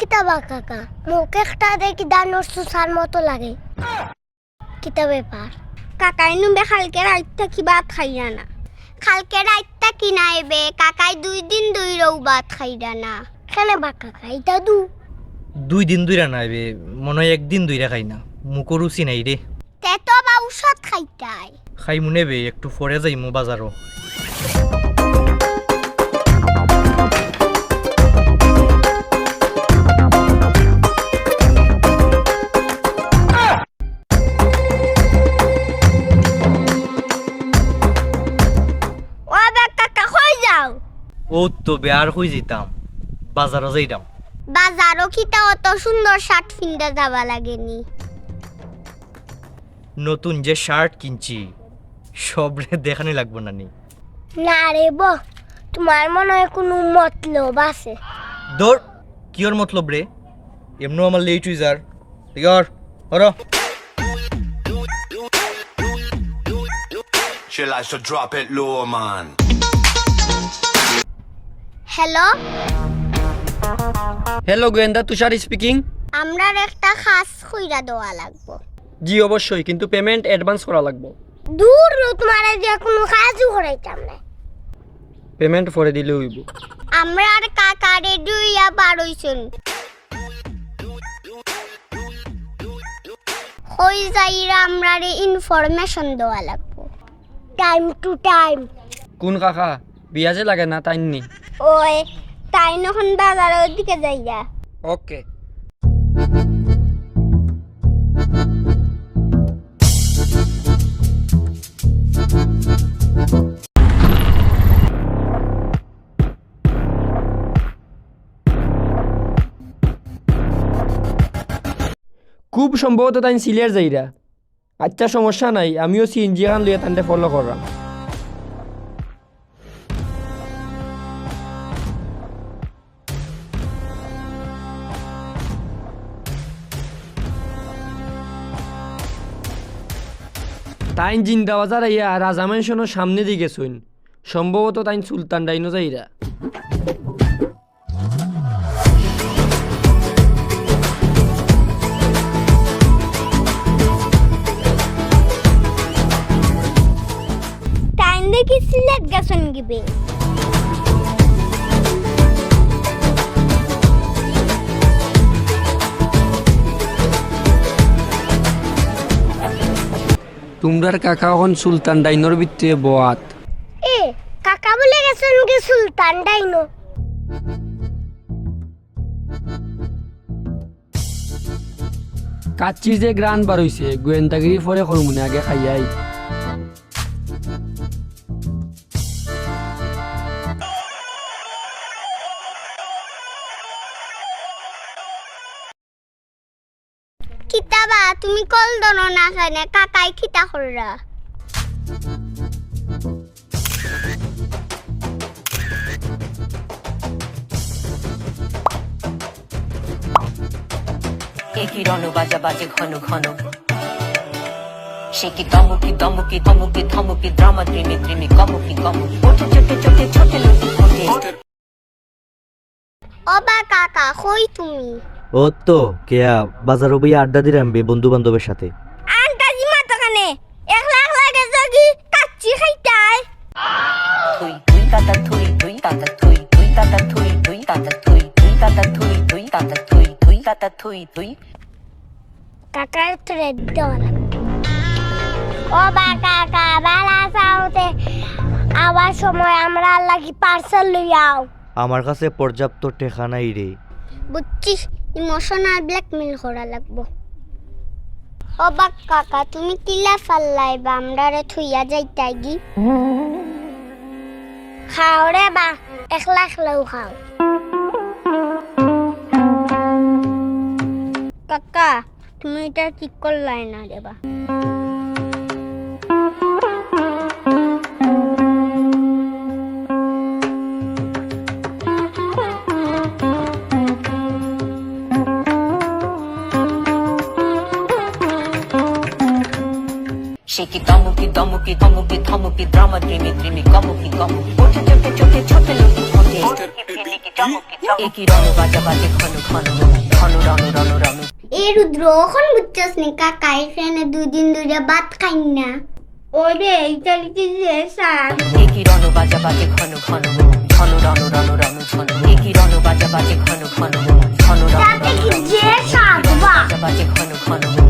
কিতাবা কাকা মুখ একটা দেখি দানোর সুসার মতো লাগে। কিতা ব্যাপার কাকাই নুবে খালকে রাইতে কি ভাত খাইরা না। কালকে রাইতটা কি নাইবে কাকাই দুই দিন দুই রৌ ভাত খাইরা না। কেন বা কাকা এটা দু? দুই দিন দুইরা নাইবে মনে হয় একদিন দুইরা খাই না। মুখো রুচি নাই রে তে তো বা ঔষধ খাইতাই। খাই মনে বে একটু পরে যাই মো বাজারও ও তো বেয়ার হয়ে যেতাম। বাজারও যাইতাম। বাজারও কিতা অত সুন্দর শার্ট ফিন্দা যাবা লাগেনি। নতুন যে শার্ট কিনছি সব রে দেখানি লাগবো না নি না রে বো তোমার মনে হয় কোনো মতলব আছে। দৌড় কিয়র মতলব রে? এমনও আমার লেট হয়ে যার। ঠিক হর। She likes to drop it low, man. Hello hello গোয়েন্দা তুষার স্পিকিং আমরার একটা খাস কইরা দেওয়া লাগবো। জি অবশ্যই কিন্তু পেমেন্ট অ্যাডভান্স করা লাগবে। দূর তোমার যে কোনো কাজও করাইতাম না। পেমেন্ট পরে দিলে হইব। আমরার কাকারে দুইয়া পারইছুন হই যাইরা আমরারে ইনফরমেশন দেওয়া লাগবো। টাইম টু টাইম কোন কাকা? বিয়া যে লাগে না তাই নি। ওই, তাই নখন বাজারের দিকে যাইয়া? ওকে। খুব সম্ভবত তাই সিলিয়ার যাইরা। আচ্ছা সমস্যা নাই, আমিও সিএনজি খান লইয়া তান্তে ফলো করলাম তাইন জিন্দা বাজার আইয়া রাজা মেনশনের সামনে দিকে শুন সম্ভবত তাইন সুলতান ডাইনো যাইরা দেখি সিলেট গেছেন গিবে তোমরার কাকা হন সুলতান ডাইনোর ভিতরে বোয়াত। এ কাকা বলে গেছেন কি সুলতান ডাইনো? কাচ্চির যে গ্রান বার হইছে গোয়েন্দাগিরি পরে করমুনে আগে খাইয়াই। কিতাবা তুমি কল দনো না খানে কাকাই খিতা কররা। একই রণ বাজা বাজে ঘন ঘন? সে কি দমকি দমকি ধমকি ধমকি দ্রামা ত্রিমি ত্রিমি কমকি কমকি ওঠে চোটে চোটে ছোটে লুটি ফোটে অবা কাকা কই তুমি? ও তো কেয়া বাজারও বইয়া আড্ডা দিলাম বে বন্ধু বান্ধবের সাথে আন্তাজি মাতো কানে? একলা একলা গেছে কি কাচ্চি খাইতাই। থুই থুই তাতা থুই থুই তাতা থুই থুই তাতা থুই থুই তাতা থুই থুই তাতা থুই থুই তাতা থুই থুই তাতা থুই থুই। কাকার তোরে দেওয়া লাগবে। অবা কাকা বেলা চাওতে আবার সময় আমরা লাগি পার্সেল লইয়াও। আমার কাছে পর্যাপ্ত টেকা নাই রে। বুঝছিস? ইমোশনাল ব্ল্যাকমেল করা লাগবো। অবাক কাকা তুমি কিলা ফাল্লাই বা আমরা রে থুইয়া যাইতাই গি খাও রে বা, একলা একলাও খাও। কাকা, তুমি এটা ঠিক করলাই না রে বা। শিকি তমুকি দমুকি ধমুকি ধমুকি ড্রামা ড্রিমি ড্রিমি কমুকি গমুকি ওঠে চোখে চোখে ছোটে লুকি ফোটে একই রণ বাজা বাজে ঘন ঘন ঘন রণ রণ রণ এ রুদ্র এখন বুঝছস নি কাকা এখানে দুদিন ধরে ভাত খাই না ওরে ইতালি কি যে সার একই রণ বাজা বাজে ঘন ঘন ঘন রণ রণ রণ ঘন একই রণ বাজা বাজে ঘন ঘন ঘন রণ রণ রণ বাজা বাজে ঘন ঘন